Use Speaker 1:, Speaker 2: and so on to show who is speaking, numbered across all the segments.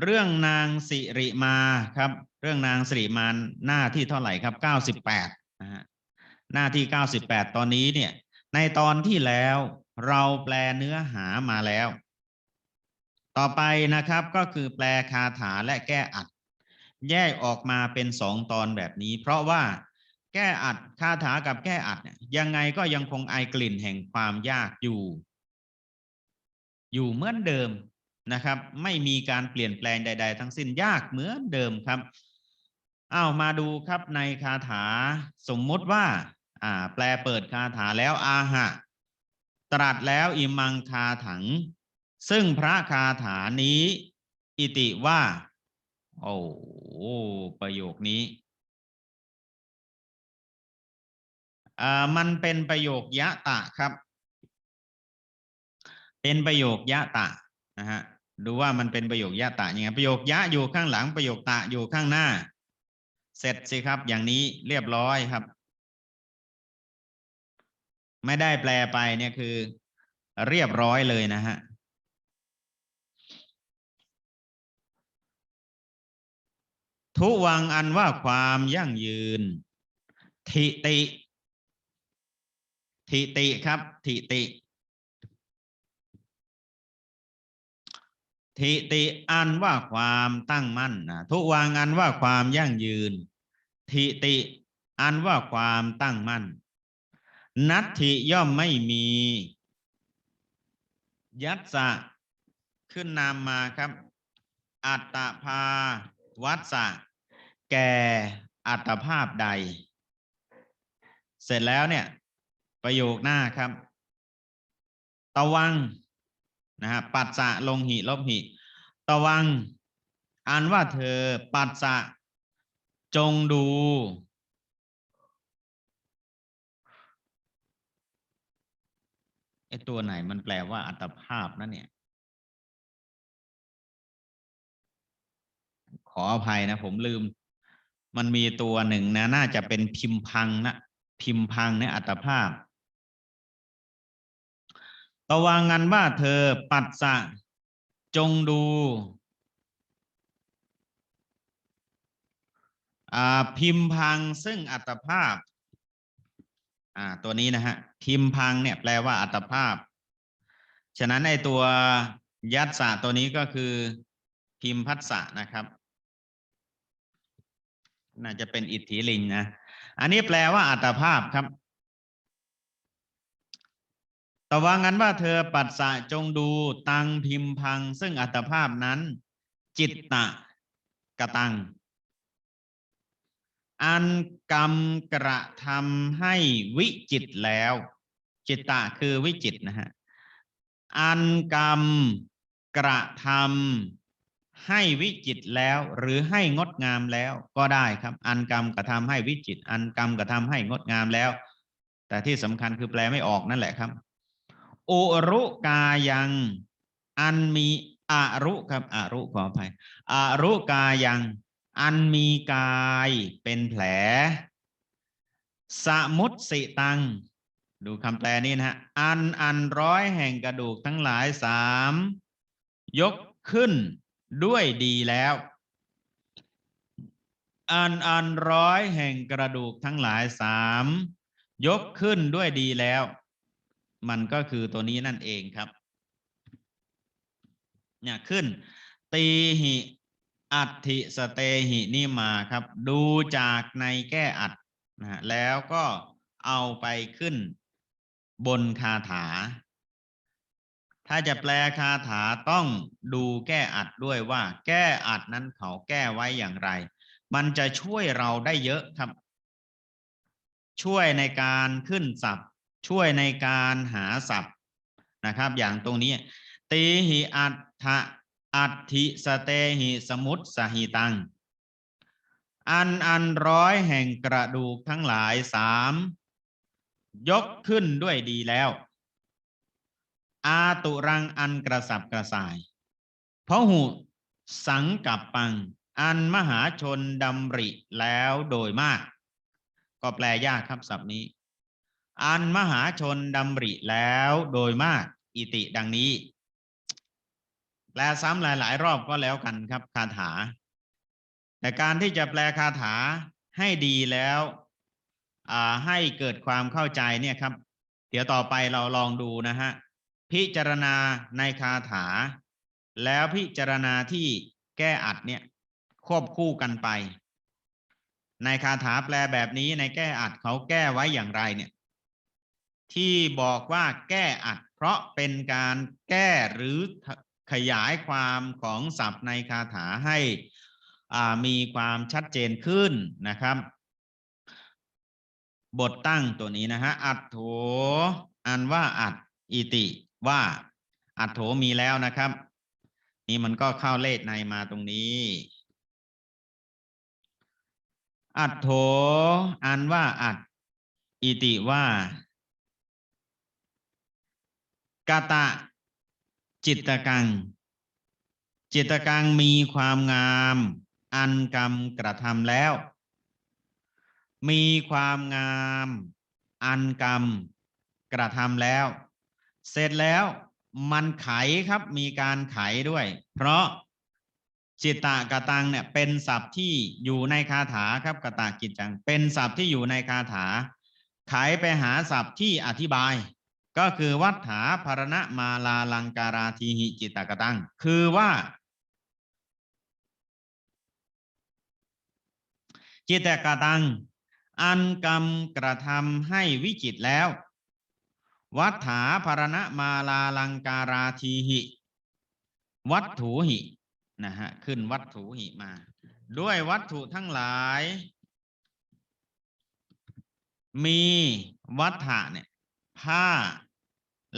Speaker 1: เรื่องนางสิริมาครับ เรื่องนางสิริมาหน้าที่เท่าไหร่ครับเก้าสิบแปดนะฮะหน้าที่เก้าสิบแปดตอนนี้เนี่ย ในตอนที่แล้วเราแปลเนื้อหามาแล้ว ต่อไปนะครับก็คือแปลคาถาและแก้อัด แยกออกมาเป็นสองตอนแบบนี้ เพราะว่าแก้อัดคาถากับแก้อัดเนี่ยยังไงก็ยังคงไอกลิ่นแห่งความยากอยู่ อยู่เหมือนเดิม นะครับ ไม่มีการเปลี่ยนแปลงใด ๆ ทั้งสิ้นยากเหมือนเดิมครับเอามาดูครับในคาถาสมมติว่า อ่า แปลเปิดคาถาแล้วอาหะ ตรัสแล้วอิมังคาถัง ซึ่งพระคาถานี้ อิติว่า โอ้ประโยคนี้อ่ามันเป็นประโยคยะตะครับ เป็นประโยคยะตะนะฮะ ดูว่ามันเป็นประโยคยะตะยังไงประโยคยะอยู่ข้างหลังประโยคตะอยู่ข้างหน้า เสร็จสิครับ อย่างนี้เรียบร้อยครับ ไม่ได้แปลไปเนี่ยคือ เรียบร้อยเลยนะฮะทุวังอันว่าความยั่งยืน ทิติ ทิติครับ ทิติ ทิติอันว่าความตั้งมั่นนะทุวังอันว่าความยั่งยืน ทิติอันว่าความตั้งมั่น นัตถิย่อมไม่มี ยัตสะขึ้นนามมาครับ อัตตภาวัตสะแก่อัตภาพใด เสร็จแล้วเนี่ย ประโยคหน้าครับ ตะวัง นะฮะปัสสะลงหิลบหิตวังอ่านว่าเธอปัสสะจงดู ไอตัวไหนมันแปลว่าอัตภาพนะเนี่ย ขออภัยนะผมลืม มันมีตัวหนึ่งนะ น่าจะเป็นพิมพังนะ พิมพังในอัตภาพ ตะวางันว่าเธอปัสสะจงดูพิมพังซึ่งอัตภาพอ่าตัวนี้นะฮะพิมพังเนี่ยแปลว่าอัตภาพ ฉะนั้นไอตัวยัตสะตัวนี้ก็คือพิมพัสสะนะครับ น่าจะเป็นอิทธิลิงนะ อันนี้แปลว่าอัตภาพครับ แต่ว่างั้นว่าเธอปัสสะจงดูตังพิมพัง ซึ่งอัตภาพนั้น จิตตะกะตัง อันกรรมกระทำให้วิจิตแล้ว จิตตะคือวิจิตนะฮะ อันกรรมกระทำให้วิจิตแล้วหรือให้งดงามแล้วก็ได้ครับ อันกรรมกระทำให้วิจิต อันกรรมกระทำให้งดงามแล้ว แต่ที่สำคัญคือแปลไม่ออกนั่นแหละครับ อุรุกายัง อันมีอรุครับอรุขออภัยอรุกายัง อันมีกายเป็นแผล สมุตสิตัง ดูคำแปลนี้นะฮะ อันอันร้อยแห่งกระดูกทั้งหลายสามยกขึ้นด้วยดีแล้ว อันอันร้อยแห่งกระดูกทั้งหลายสามยกขึ้นด้วยดีแล้ว มันก็คือตัวนี้นั่นเองครับ เนี่ยขึ้น ตีหิอัติสเตหินี่มาครับ ดูจากในแก้อัดนะฮะแล้วก็เอาไปขึ้นบนคาถา ถ้าจะแปลคาถาต้องดูแก้อัดด้วยว่า แก้อัดนั้นเขาแก้ไว้อย่างไร มันจะช่วยเราได้เยอะครับ ช่วยในการขึ้นศัพท์ ช่วยในการหาศัพท์นะครับ อย่างตรงนี้ตีหิอัตถะอัตถิสเตหิสมุตสหิตัง อันอันร้อยแห่งกระดูกทั้งหลายสามยกขึ้นด้วยดีแล้ว อาตุรังอันกระสับกระส่าย เพราะหูสังกับปัง อันมหาชนดำริแล้วโดยมาก ก็แปลยากครับศัพท์นี้ อันมหาชนดำริแล้วโดยมากอิติดังนี้ แปลซ้ำหลาย ๆ รอบก็แล้วกันครับคาถา แต่การที่จะแปลคาถาให้ดีแล้วอ่าให้เกิดความเข้าใจเนี่ยครับ เดี๋ยวต่อไปเราลองดูนะฮะพิจารณาในคาถา แล้วพิจารณาที่แก้อัดเนี่ยควบคู่กันไป ในคาถาแปลแบบนี้ในแก้อัดเขาแก้ไว้อย่างไรเนี่ย ที่บอกว่าแก้อัด เพราะเป็นการแก้หรือขยายความของศัพท์ในคาถาให้มีความชัดเจนขึ้นนะครับ บทตั้งตัวนี้นะฮะอัดโถอันว่าอัดอิติว่าอัดโถมีแล้วนะครับ นี่มันก็เข้าเลขในมาตรงนี้ อัดโถอันว่าอัดอิติว่า กาตะ จิตตกัง จิตตกังมีความงาม อันกรรมกระทำแล้ว มีความงาม อันกรรมกระทำแล้ว เสร็จแล้วมันไขครับมีการไขด้วย เพราะจิตตะกตังเนี่ยเป็นศัพท์ที่อยู่ในคาถาครับกตากิจจัง เป็นศัพท์ที่อยู่ในคาถา ไขไปหาศัพท์ที่อธิบาย ก็คือวัฏฐาภารณมาลาลังการาทีหิจิตตกตัง คือว่า จิตตกตัง อันกรรมกระทำให้วิจิตแล้ว วัฏฐาภารณมาลาลังการาทีหิ วัตถุหินะฮะขึ้นวัตถุหิมา ด้วยวัตถุทั้งหลาย มีวัฏฐะเนี่ย ผ้า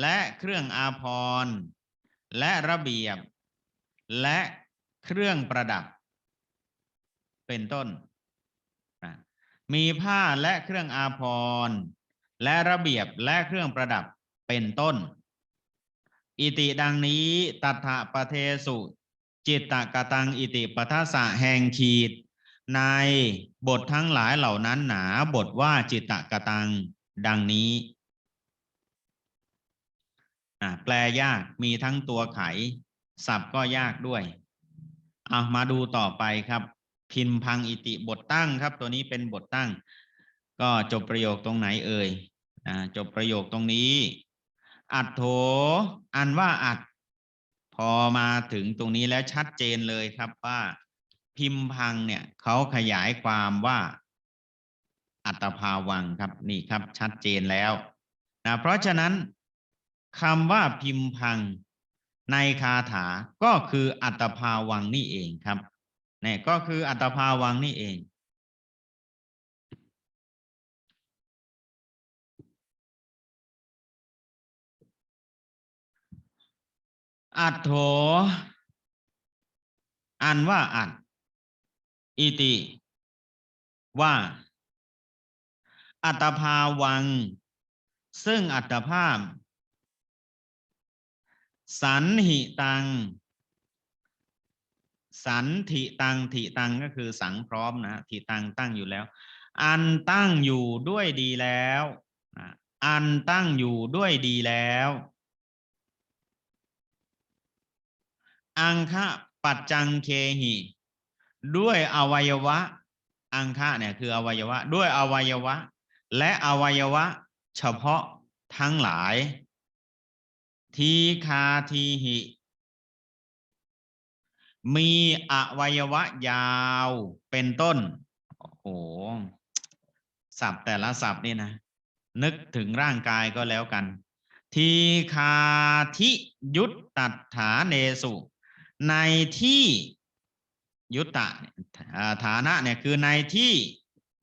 Speaker 1: และเครื่องอาภรณ์และระเบียบ และเครื่องประดับ เป็นต้น มีผ้าและเครื่องอาภรณ์และระเบียบและเครื่องประดับเป็นต้น อิติดังนี้ตัทธะปะเทสุ จิตตกตังอิติปทัสสะแห่งขีด ในบททั้งหลายเหล่านั้นหนาบทว่าจิตตกตัง ดังนี้ อะแปลยากมีทั้งตัวไข ศัพท์ก็ยากด้วยเอามาดูต่อไปครับ พิมพังอิติบทตั้งครับ ตัวนี้เป็นบทตั้ง ก็จบประโยคตรงไหนเอ่ยอ่าจบประโยคตรงนี้ อัดโถ อันว่าอัด พอมาถึงตรงนี้แล้วชัดเจนเลยครับว่า พิมพังเนี่ยเขาขยายความว่าอัตภาวังครับนี่ครับชัดเจนแล้วนะเพราะฉะนั้น คำว่าพิมพังในคาถาก็คืออัตภาวังนี่เองครับนี่ก็คืออัตภาวังนี่เอง อัดโถอันว่าอัดอิติ ว่า อัตภาวัง ซึ่งอัตภาพ สันหิตัง สันทิตังทิตังก็คือสังพร้อมนะทิตังตั้งอยู่แล้ว อันตั้งอยู่ด้วยดีแล้วอันตั้งอยู่ด้วยดีแล้ว อังคะปัจจังเคหิด้วยอวัยวะ อังคะเนี่ยคืออวัยวะ ด้วยอวัยวะ และอวัยวะ เฉพาะทั้งหลาย ทีคาทีหิ มีอวัยวะยาวเป็นต้น โอ้โหศัพท์แต่ละศัพท์นี่นะ นึกถึงร่างกายก็แล้วกัน ทีคาทิยุตตัฐานเนสุ ในที่ยุตตะฐานะเนี่ยคือในที่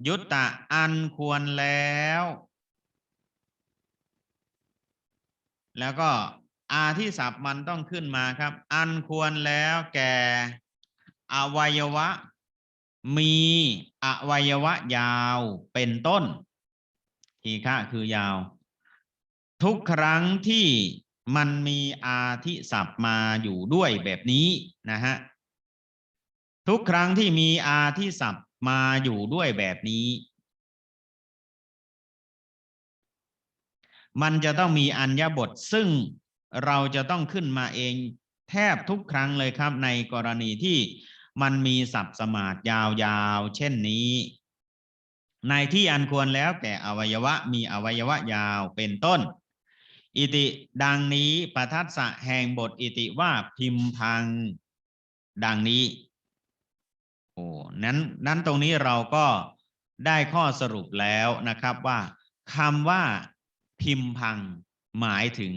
Speaker 1: ยุตตะอันควรแล้ว แล้วก็ อาที่ศัพท์มันต้องขึ้นมาครับ อันควรแล้วแก่อวัยวะ มีอวัยวะยาวเป็นต้น ทีฆะคือยาว ทุกครั้งที่มันมีอาทิศัพท์มาอยู่ด้วยแบบนี้นะฮะทุกครั้งที่มีอาทิศัพท์มาอยู่ด้วยแบบนี้ มันจะต้องมีอัญญบทซึ่ง เราจะต้องขึ้นมาเองแทบทุกครั้งเลยครับ ในกรณีที่มันมีศัพท์สมาธยาวๆ เช่นนี้ ในที่อันควรแล้วแก่อวัยวะมีอวัยวะยาวเป็นต้น อิติดังนี้ประทัดสะแห่งบทอิติว่าพิมพังดังนี้โอ้นั้นนั้นตรงนี้เราก็ได้ข้อสรุปแล้วนะครับว่าคำว่าพิมพังหมายถึง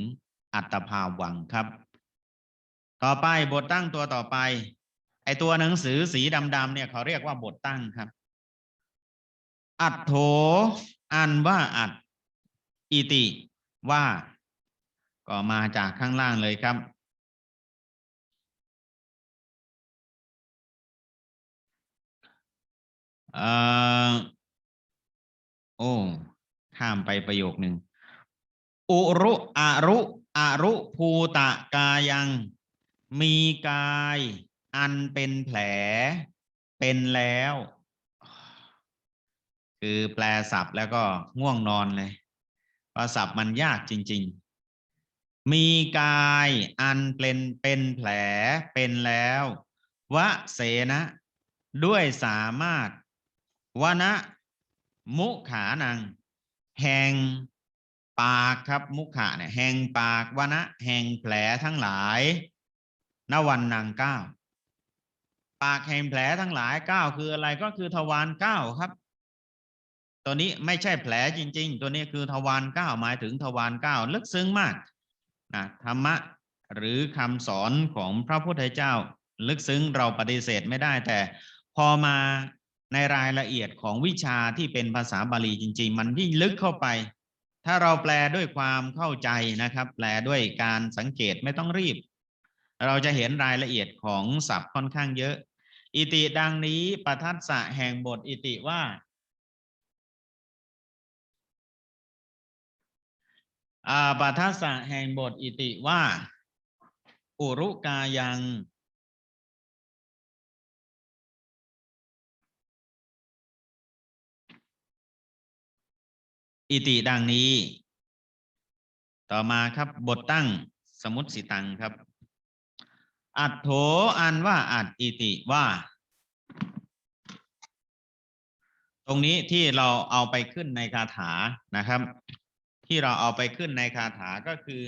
Speaker 1: อัตภาวังครับ ต่อไปบทตั้งตัวต่อไป ไอตัวหนังสือสีดำๆเนี่ยเขาเรียกว่าบทตั้งครับ อัดโถอันว่าอัดอิติว่า ก็มาจากข้างล่างเลยครับเอ่อโอ้ ข้ามไปประโยคหนึ่งอุรุอารุ อรุภูตะกายัง มีกายอันเป็นแผล เป็นแล้ว คือแปลศัพท์แล้วก็ง่วงนอนเลยเพราะศัพท์มันยากจริง ๆ มีกายอันเป็นเป็นแผลเป็นแล้ววะเสนะ ด้วยสามารถวนะ มุขานัง แห่ง ปากครับมุขะเนี่ยแห่งปากวนะแห่งแผลทั้งหลายนวันนางเก้าปากแห่งแผลทั้งหลายเก้าคืออะไรก็คือทวารเก้าครับ ตัวนี้ไม่ใช่แผลจริง ๆ ตัวนี้คือทวารเก้าหมายถึงทวารเก้าลึกซึ้งมากนะธรรมะหรือคำสอนของพระพุทธเจ้า ลึกซึ้งเราปฏิเสธไม่ได้ แต่พอมาในรายละเอียดของวิชาที่เป็นภาษาบาลีจริง ๆ มันยิ่งลึกเข้าไป ถ้าเราแปลด้วยความเข้าใจนะครับ แปลด้วยการสังเกตไม่ต้องรีบ เราจะเห็นรายละเอียดของศัพท์ค่อนข้างเยอะ อิติดังนี้ประทัดสะแห่งบทอิติว่า อาปัทสะแห่งบทอิติว่า อุรุกายัง อิติดังนี้ ต่อมาครับบทตั้งสมุติสิตังครับ อัดโถอันว่าอัดอิติว่า ตรงนี้ที่เราเอาไปขึ้นในคาถานะครับ ที่เราเอาไปขึ้นในคาถาก็คือ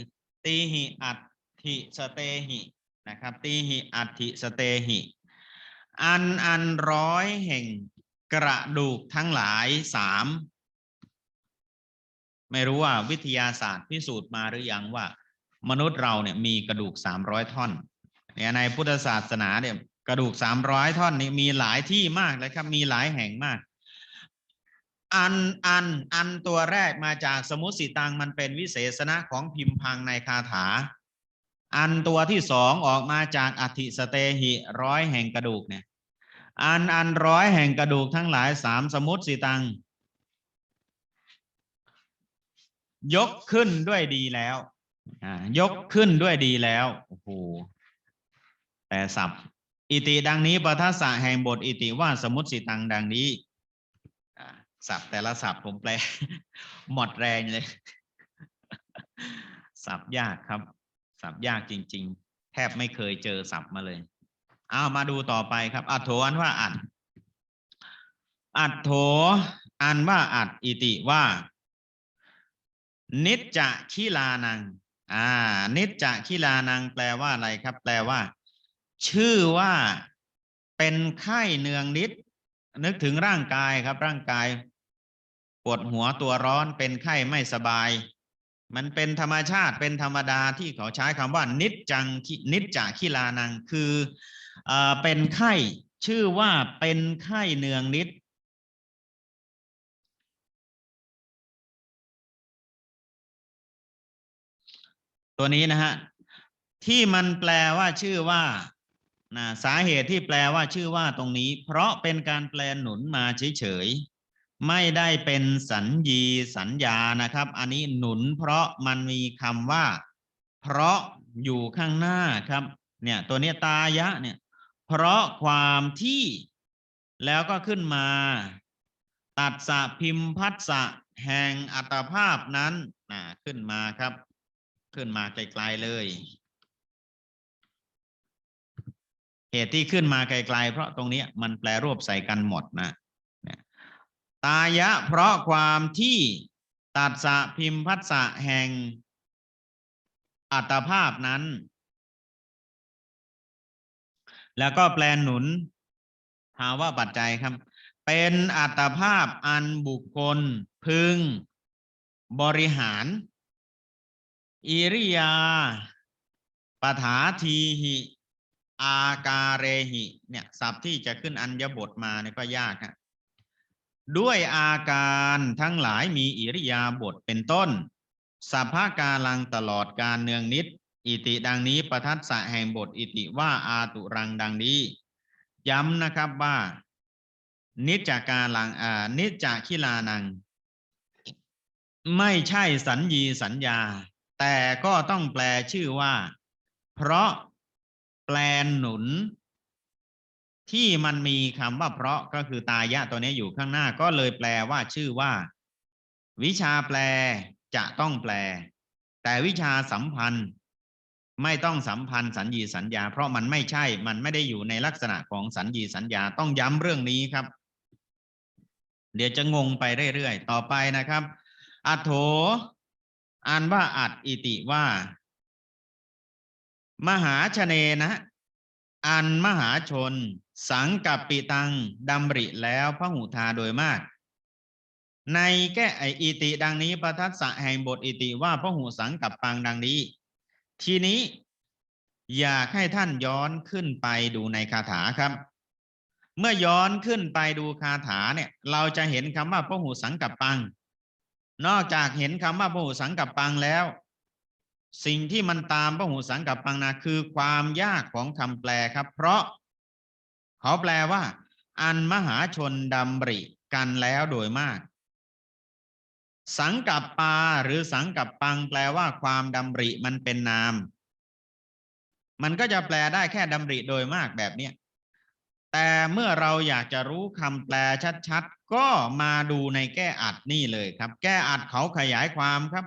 Speaker 1: ตีหิอัตถิสเตหินะครับ ตีหิอัตถิสเตหิ อันอันร้อยแห่งกระดูกทั้งหลายสาม ไม่รู้ว่าวิทยาศาสตร์พิสูจน์มาหรือยังว่า มนุษย์เราเนี่ยมีกระดูกสามร้อยท่อนเนี่ยในพุทธศาสนาเนี่ยกระดูกสามร้อยท่อนนี่มีหลายที่มากเลยครับมีหลายแห่งมาก อันอันอันตัวแรกมาจากสมุติสิตังมันเป็นวิเศษณะของพิมพังในคาถา อันตัวที่สองออกมาจากอธิสเตหิร้อยแห่งกระดูกเนี่ยอันอันร้อยแห่งกระดูกทั้งหลายสามสมุติสิตัง ยกขึ้นด้วยดีแล้วยกขึ้นด้วยดีแล้วโอ้โหแต่ศัพท์อิติดังนี้ปทัสสะแห่งบทอิติว่าสมุติสิตังดังนี้อ่าศัพท์แต่ละศัพท์ผมแปล หมดแรงเลยศัพท์ยากครับศัพท์ยากจริง ๆ แทบไม่เคยเจอศัพท์มาเลยเอามาดูต่อไปครับ อัดโถอันว่าอัด อัดโถอันว่าอัดอิติว่า นิจจะขีลานัง อ่า นิจจะขีลานัง แปลว่าอะไรครับ แปลว่า ชื่อว่าเป็นไข้เนืองนิด นึกถึงร่างกายครับ ร่างกาย ปวดหัวตัวร้อนเป็นไข้ไม่สบาย มันเป็นธรรมชาติเป็นธรรมดาที่เขาใช้คำว่า นิจจังคินิจจะขีลานัง คืออ่อเป็นไข้ชื่อว่าเป็นไข้เนืองนิด ตัวนี้นะฮะที่มันแปลว่าชื่อว่านะสาเหตุที่แปลว่าชื่อว่าตรงนี้ เพราะเป็นการแปลหนุนมาเฉยๆไม่ได้เป็นสัญญีสัญญานะครับ อันนี้หนุนเพราะมันมีคำว่า เพราะอยู่ข้างหน้าครับ เนี่ยตัวนี้ตายะเนี่ย เพราะความที่แล้วก็ขึ้นมา ตัดสะพิมพัสสะแห่งอัตภาพนั้นนะขึ้นมาครับ ขึ้นมาไกลๆเลย เหตุที่ขึ้นมาไกลๆเพราะตรงนี้มันแปลรวบใส่กันหมดนะตายะเพราะความที่ตัดสะพิมพัสสะแห่งอัตภาพนั้น แล้วก็แปลหนุนภาวะปัจจัยครับ เป็นอัตภาพอันบุคคลพึงบริหาร อิริยาปฐาทีหิอาการเรหิเนี่ยศัพท์ที่จะขึ้นอัญญบทมาเนี่ยก็ยากฮะด้วยอาการทั้งหลายมีอิริยาบถเป็นต้นสัพพกาลังตลอดการเนืองนิด อิติดังนี้ประทัดสะแห่งบทอิติว่าอาตุรังดังนี้ ย้ำนะครับว่า นิจจากาลังอ่านิจจาคิลานัง ไม่ใช่สัญญีสัญญา แต่ก็ต้องแปลชื่อว่า เพราะแปลหนุน ที่มันมีคำว่าเพราะก็คือตายะตัวนี้อยู่ข้างหน้าก็เลยแปลว่าชื่อว่า วิชาแปลจะต้องแปล แต่วิชาสัมพันธ์ ไม่ต้องสัมพันธ์สัญญีสัญญา เพราะมันไม่ใช่มันไม่ได้อยู่ในลักษณะของสัญญีสัญญาต้องย้ำเรื่องนี้ครับ เดี๋ยวจะงงไปเรื่อยๆต่อไปนะครับอัโถ อ่านว่าอัดอิติว่า มหาชเนนะอันมหาชน สังกับปิตังดำริแล้วพระหูทาโดยมาก ในแก้ไออิติดังนี้ประทัดสะแห่งบทอิติว่าพระหูสังกับปังดังนี้ ทีนี้อยากให้ท่านย้อนขึ้นไปดูในคาถาครับ เมื่อย้อนขึ้นไปดูคาถาเนี่ย เราจะเห็นคำว่าพระหูสังกับปัง นอกจากเห็นคำว่าพระหูสังกับปังแล้ว สิ่งที่มันตามพระหูสังกับปังนาคือความยากของคำแปลครับ เพราะเขาแปลว่า อันมหาชนดำริกันแล้วโดยมาก สังกับปาหรือสังกับปัง แปลว่าความดำริมันเป็นนาม มันก็จะแปลได้แค่ดำริโดยมากแบบเนี้ยแต่เมื่อเราอยากจะรู้คำแปลชัดๆ ก็มาดูในแก้อัดนี่เลยครับ แก้อัดเขาขยายความครับ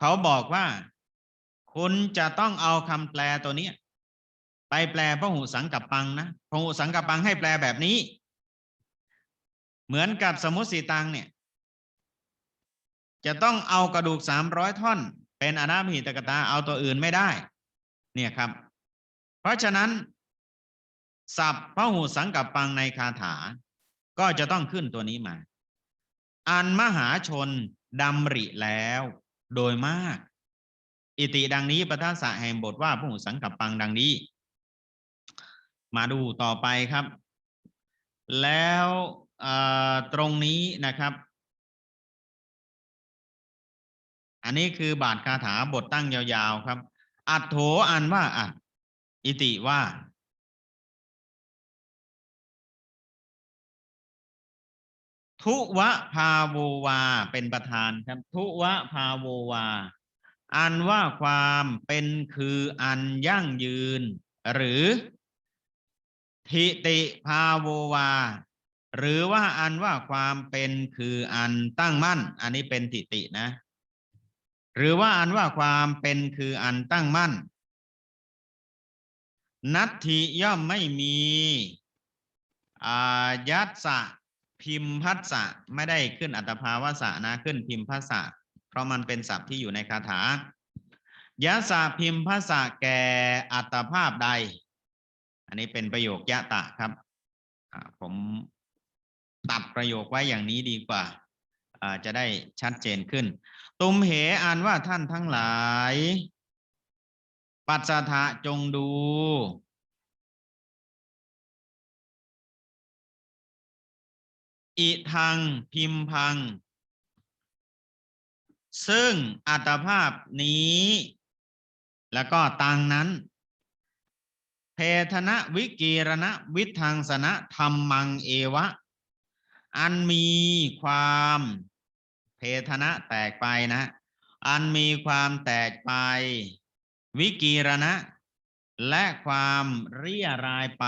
Speaker 1: เขาบอกว่า คุณจะต้องเอาคำแปลตัวนี้ไปแปลพระหูสังกับปังนะพระหูสังกับปังให้แปลแบบนี้ เหมือนกับสมมติสีตังเนี่ย จะต้องเอากระดูกสามร้อยท่อน เป็นอนามิตกตาเอาตัวอื่นไม่ได้ เนี่ยครับ เพราะฉะนั้น สับพระหูสังกับปังในคาถา ก็จะต้องขึ้นตัวนี้มา อันมหาชนดำริแล้วโดยมาก อิติดังนี้ประทัสสะแห่งบทว่าพระหูสังกับปังดังนี้ มาดูต่อไปครับ แล้วตรงนี้นะครับ อันนี้คือบาทคาถาบทตั้งยาวๆครับ อัดโถอันว่าอัดอิติว่า ทุวะพาโววาเป็นประธานครับ ทุวะพาโววา อันว่าความเป็นคืออันยั่งยืน หรือ ทิติพาโววา หรือว่าอันว่าความเป็นคืออันตั้งมั่น อันนี้เป็นทิตินะ หรือว่าอันว่าความเป็นคืออันตั้งมั่น นัตถิย่อมไม่มีอายัตสะ พิมพัสสะไม่ได้ขึ้นอัตภาวสะนะขึ้นพิมพัสสะเพราะมันเป็นศัพท์ที่อยู่ในคาถายัสะพิมพัสสะแก่อัตภาพใด อันนี้เป็นประโยคยะตะครับผมตัดประโยคไว้อย่างนี้ดีกว่าจะได้ชัดเจนขึ้น ตุมเหอ่านว่าท่านทั้งหลาย ปัสสทะจงดู อิทังพิมพัง ซึ่งอัตภาพนี้ แล้วก็ตังนั้นเพทนะวิกีรณะวิทังสนะธรรมังเอวะ อันมีความเพทนะแตกไปนะ อันมีความแตกไป วิกีรณะ และความเรียรายไป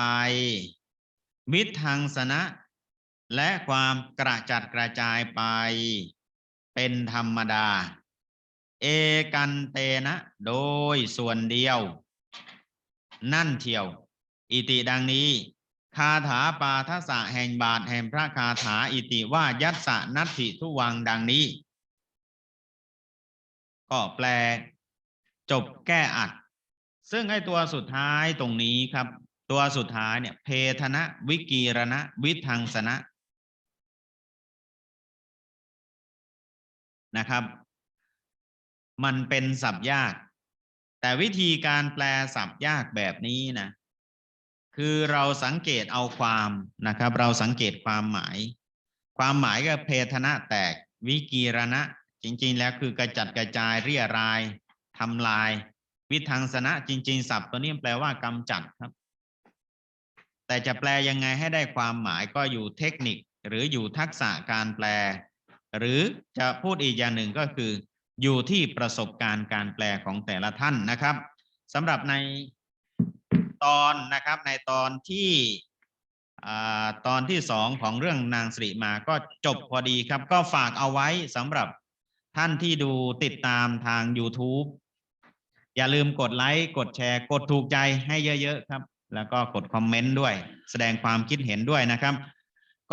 Speaker 1: มิทังสนะ และความกระจัดกระจายไปเป็นธรรมดา เอกันเตนะโดยส่วนเดียว นั่นเทียว อิติดังนี้ คาถาปาทสะแห่งบาทแห่งพระคาถาอิติว่ายัตสะนัตถิทุวังดังนี้ ก็แปล จบแก้อัด ซึ่งไอ้ตัวสุดท้ายตรงนี้ครับ ตัวสุดท้ายเนี่ยเพทนะ วิกีรณะ วิทังสนะ นะครับ มันเป็นศัพท์ยาก แต่วิธีการแปลศัพท์ยากแบบนี้นะ คือเราสังเกตเอาความนะครับ เราสังเกตความหมาย ความหมายก็เพทนะแตกวิกีรณะ จริง ๆ แล้วคือกระจัดกระจายเรียรายทำลาย วิทังสนะจริง ๆ ศัพท์ตัวนี้แปลว่ากำจัดครับ แต่จะแปลยังไงให้ได้ความหมายก็อยู่เทคนิคหรืออยู่ทักษะการแปล หรือจะพูดอีกอย่างหนึ่งก็คือ อยู่ที่ประสบการณ์การแปลของแต่ละท่านนะครับสำหรับในตอนนะครับในตอนที่อตอนที่สองของเรื่องนางสิริมาก็จบพอดีครับ ก็ฝากเอาไว้สำหรับท่านที่ดูติดตามทาง YouTube อย่าลืมกดไลค์กดแชร์ กดถูกใจให้เยอะ ๆ ครับ แล้วก็กดคอมเมนต์ด้วย แสดงความคิดเห็นด้วยนะครับ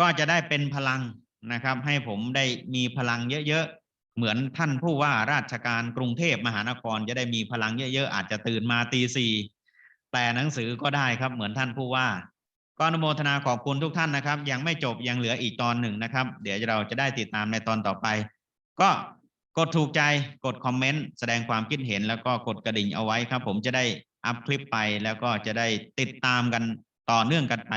Speaker 1: ก็จะได้เป็นพลัง นะครับ ให้ผมได้มีพลังเยอะๆเหมือนท่านผู้ว่าราชการกรุงเทพมหานครจะได้มีพลังเยอะๆอาจจะตื่นมาตีสี่แปลหนังสือก็ได้ครับเหมือนท่านผู้ว่าก็อนุโมทนาขอบคุณทุกท่านนะครับ ยังไม่จบยังเหลืออีกตอนหนึ่งนะครับ เดี๋ยวเราจะได้ติดตามในตอนต่อไป ก็กดถูกใจกดคอมเมนต์แสดงความคิดเห็นแล้วก็กดกระดิ่งเอาไว้ครับ ผมจะได้อัพคลิปไปแล้วก็จะได้ติดตามกันต่อเนื่องกันไป